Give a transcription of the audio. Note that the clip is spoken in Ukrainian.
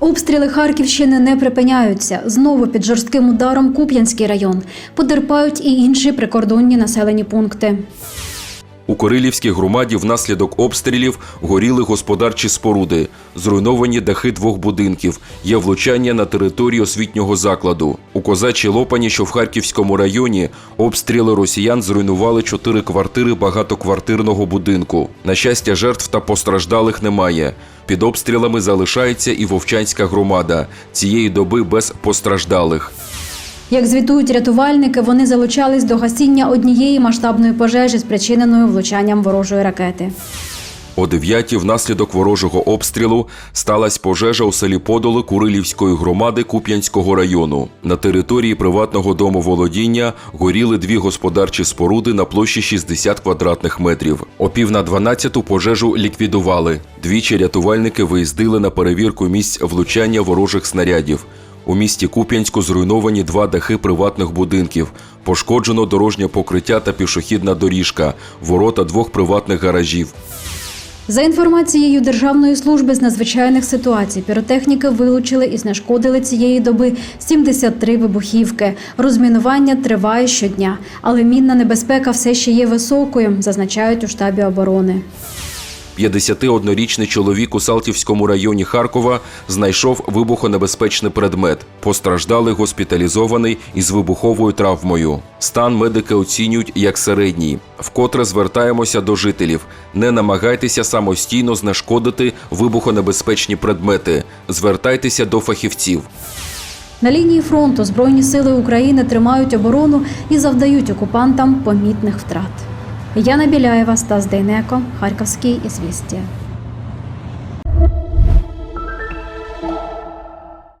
Обстріли Харківщини не припиняються. Знову під жорстким ударом Куп'янський район. Потерпають і інші прикордонні населені пункти. У Корилівській громаді внаслідок обстрілів горіли господарчі споруди, зруйновані дахи двох будинків, є влучання на територію освітнього закладу. У Козачій Лопані, що в Харківському районі, обстріли росіян зруйнували чотири квартири багатоквартирного будинку. На щастя, жертв та постраждалих немає. Під обстрілами залишається і Вовчанська громада. Цієї доби без постраждалих. Як звітують рятувальники, вони залучались до гасіння однієї масштабної пожежі, спричиненої влучанням ворожої ракети. О 9 внаслідок ворожого обстрілу сталася пожежа у селі Подоли Курилівської громади Куп'янського району. На території приватного домоволодіння горіли дві господарчі споруди на площі 60 квадратних метрів. О пів на 12 пожежу ліквідували. Двічі рятувальники виїздили на перевірку місць влучання ворожих снарядів. У місті Куп'янську зруйновані два дахи приватних будинків. Пошкоджено дорожнє покриття та пішохідна доріжка, ворота двох приватних гаражів. За інформацією Державної служби з надзвичайних ситуацій, піротехніки вилучили і знешкодили цієї доби 73 вибухівки. Розмінування триває щодня, але мінна небезпека все ще є високою, зазначають у штабі оборони. 51-річний чоловік у Салтівському районі Харкова знайшов вибухонебезпечний предмет. Постраждалий госпіталізований із вибуховою травмою. Стан медики оцінюють як середній. Вкотре звертаємося до жителів: не намагайтеся самостійно знешкодити вибухонебезпечні предмети. Звертайтеся до фахівців. На лінії фронту Збройні сили України тримають оборону і завдають окупантам помітних втрат. Яна Біляєва, Стас Дейнеко, Харківський ізвістія.